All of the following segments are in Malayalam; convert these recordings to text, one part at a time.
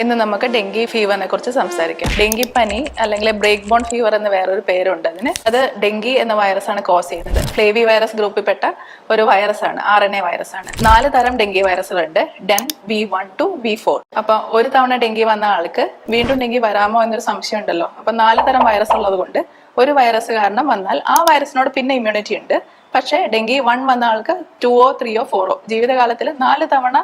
ഇന്ന് നമുക്ക് ഡെങ്കി ഫീവറിനെ കുറിച്ച് സംസാരിക്കാം. ഡെങ്കി പനി അല്ലെങ്കിൽ ബ്രേക്ക് ബോൺ ഫീവർ എന്ന വേറൊരു പേരുണ്ട് അതിന്. അത് ഡെങ്കി എന്ന വൈറസ് ആണ് കോസ് ചെയ്യുന്നത്. ഫ്ലേവി വൈറസ് ഗ്രൂപ്പിൽപ്പെട്ട ഒരു വൈറസ് ആണ് ആർ എൻ എ വൈറസ് ആണ്. നാല് തരം dengue വൈറസുകളുണ്ട് den V one to V four അപ്പൊ ഒരു തവണ ഡെങ്കി വന്ന ആൾക്ക് വീണ്ടും ഡെങ്കി വരാമോ എന്നൊരു സംശയം ഉണ്ടല്ലോ. അപ്പൊ നാല് തരം വൈറസ് ഉള്ളത് കൊണ്ട് ഒരു വൈറസ് കാരണം വന്നാൽ ആ വൈറസിനോട് പിന്നെ ഇമ്മ്യൂണിറ്റി ഉണ്ട്. പക്ഷേ ഡെങ്കി വൺ വന്ന ആൾക്ക് ടുവോ ത്രീയോ ഫോറോ ജീവിതകാലത്തിൽ നാല് തവണ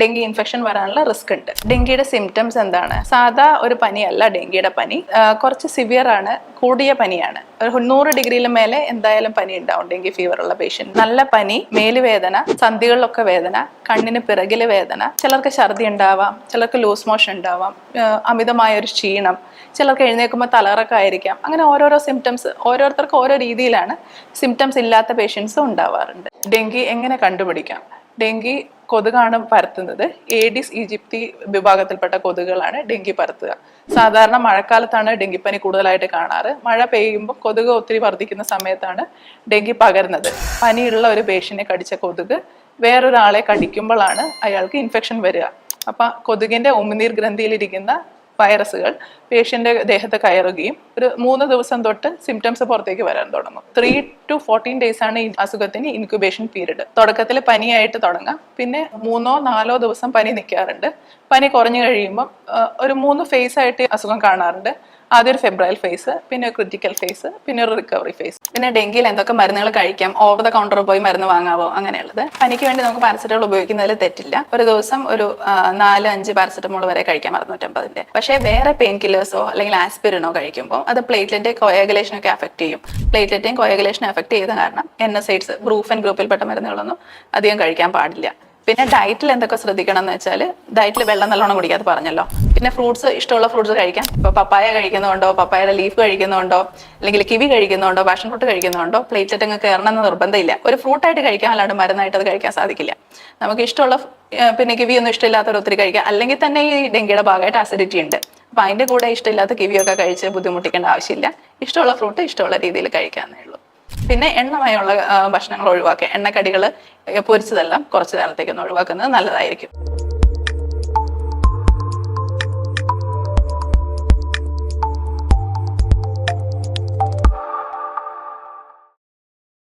ഡെങ്കി ഇൻഫെക്ഷൻ വരാനുള്ള റിസ്ക് ഉണ്ട്. ഡെങ്കിയുടെ സിംറ്റംസ് എന്താണ്? സാധാ ഒരു പനിയല്ല ഡെങ്കിയുടെ പനി. കുറച്ച് സിവിയർ ആണ് കൂടിയ പനിയാണ്. ഒരു നൂറ് ഡിഗ്രിയിലും മേലെ എന്തായാലും പനി ഉണ്ടാവും ഡെങ്കി ഫീവർ ഉള്ള പേഷ്യന്റ് നല്ല പനി മേലുവേദന സന്ധികളിലൊക്കെ വേദന കണ്ണിന് പിറകിൽ വേദന. ചിലർക്ക് ഛർദി ഉണ്ടാവാം ചിലർക്ക് ലൂസ് മോഷൻ ഉണ്ടാവാം അമിതമായ ഒരു ക്ഷീണം. ചിലർക്ക് എഴുന്നേൽക്കുമ്പോൾ തലകറക്കം ആയിരിക്കാം. അങ്ങനെ ഓരോരോ സിംറ്റംസ് ഓരോരുത്തർക്ക് ഓരോ രീതിയിലാണ് സിംറ്റംസ് ഇല്ലാത്ത പേഷ്യൻസും ഉണ്ടാവാറുണ്ട്. ഡെങ്കി എങ്ങനെ കണ്ടുപിടിക്കാം? ഡെങ്കി കൊതുകാണ് പരത്തുന്നത്. ഏഡിസ് ഈജിപ്തി വിഭാഗത്തിൽപ്പെട്ട കൊതുകുകളാണ് ഡെങ്കി പരത്തുക. സാധാരണ മഴക്കാലത്താണ് ഡെങ്കിപ്പനി കൂടുതലായിട്ട് കാണാറ്. മഴ പെയ്യുമ്പോൾ കൊതുക് ഒത്തിരി വർദ്ധിക്കുന്ന സമയത്താണ് ഡെങ്കി പകരുന്നത്. പനിയുള്ള ഒരു പേഷ്യനെ കടിച്ച കൊതുക് വേറൊരാളെ കടിക്കുമ്പോഴാണ് അയാൾക്ക് ഇൻഫെക്ഷൻ വരിക. അപ്പം കൊതുകിന്റെ ഉമിനീർ ഗ്രന്ഥിയിലിരിക്കുന്ന വൈറസുകൾ പേഷ്യന്റെ ദേഹത്ത് കയറുകയും ഒരു മൂന്ന് ദിവസം തൊട്ട് സിംറ്റംസ് പുറത്തേക്ക് വരാൻ തുടങ്ങും. ത്രീ ടു ഫോർട്ടീൻ ഡേയ്സ് ആണ് ഈ അസുഖത്തിന് ഇൻക്യുബേഷൻ പീരീഡ് തുടക്കത്തിൽ പനിയായിട്ട് തുടങ്ങാം. പിന്നെ മൂന്നോ നാലോ ദിവസം പനി നിൽക്കാറുണ്ട്. പനി കുറഞ്ഞു കഴിയുമ്പോൾ ഒരു മൂന്ന് ഫേസ് ആയിട്ട് അസുഖം കാണാറുണ്ട്. ആദ്യം ഒരു ഫെബ്രൈൽ ഫേസ് പിന്നെ ഒരു ക്രിട്ടിക്കൽ ഫേസ് പിന്നെ ഒരു റിക്കവറി ഫേസ് പിന്നെ ഡെങ്കിയിൽ എന്തൊക്കെ മരുന്നുകൾ കഴിക്കാം ഓവർ ദ കൗണ്ടർ പോയി മരുന്ന് വാങ്ങാവോ അങ്ങനെയുള്ളത്. പനിക്ക് വേണ്ടി നമുക്ക് പാരസെറ്റമോൾ ഉപയോഗിക്കുന്നതിൽ തെറ്റില്ല. ഒരു ദിവസം ഒരു നാല് അഞ്ച് പാരസെറ്റമോൾ വരെ കഴിക്കാം അറുന്നൂറ്റമ്പതിന്റെ പക്ഷേ വേറെ പെയിൻ കില്ലേഴ്സോ അല്ലെങ്കിൽ ആസ്പിരിനോ കഴിക്കുമ്പോൾ അത് പ്ലേറ്റ്ലെറ്റ് കോയഗുലേഷനൊക്കെ അഫക്ട് ചെയ്യും. പ്ലേറ്റ്ലെറ്റിയും കോയഗുലേഷനും അഫക്ട് ചെയ്ത കാരണം എൻ എസ് ആൻഡ് ബ്രൂഫൻ ഗ്രൂപ്പിൽപ്പെട്ട മരുന്നുകളൊന്നും അധികം കഴിക്കാൻ പാടില്ല. പിന്നെ ഡയറ്റിൽ എന്തൊക്കെ ശ്രദ്ധിക്കണം എന്ന് വെച്ചാൽ ഡയറ്റിൽ വെള്ളം നല്ലോണം കുടിക്കാതെ പറഞ്ഞല്ലോ. പിന്നെ ഫ്രൂട്ട്സ് ഇഷ്ടമുള്ള ഫ്രൂട്ട്സ് കഴിക്കാം. ഇപ്പോൾ പപ്പായ കഴിക്കുന്നുണ്ടോ? പപ്പായയുടെ ലീഫ് കഴിക്കുന്നുണ്ടോ? അല്ലെങ്കിൽ കിവി കഴിക്കുന്നുണ്ടോ? പാഷൻ ഫ്രൂട്ട് കഴിക്കുന്നുണ്ടോ? പ്ലേറ്റ്ലെറ്റ് അങ്ങ് കയറണം എന്ന് നിർബന്ധമില്ല. ഒരു ഫ്രൂട്ടായിട്ട് കഴിക്കാം അല്ലാണ്ട് മരുന്നായിട്ട് അത് കഴിക്കാൻ സാധിക്കില്ല. നമുക്ക് ഇഷ്ടമുള്ള പിന്നെ കിവി ഒന്നും ഇഷ്ടമില്ലാത്തവർ ഒത്തിരി കഴിക്കാം. അല്ലെങ്കിൽ തന്നെ ഈ ഡെങ്കിയുടെ ഭാഗമായിട്ട് അസിഡിറ്റി ഉണ്ട്. അപ്പൊ അതിന്റെ കൂടെ ഇഷ്ടമില്ലാത്ത കിവിയൊക്കെ കഴിച്ച് ബുദ്ധിമുട്ടിക്കേണ്ട ആവശ്യമില്ല. ഇഷ്ടമുള്ള ഫ്രൂട്ട് ഇഷ്ടമുള്ള രീതിയിൽ കഴിക്കാന്നേ ഉള്ളൂ. പിന്നെ എണ്ണമയമുള്ള ഭക്ഷണങ്ങൾ ഒഴിവാക്കുക. എണ്ണക്കടികൾ പൊരിച്ചതെല്ലാം കുറച്ച് നേരത്തേക്കൊന്ന് ഒഴിവാക്കുന്നത് നല്ലതായിരിക്കും.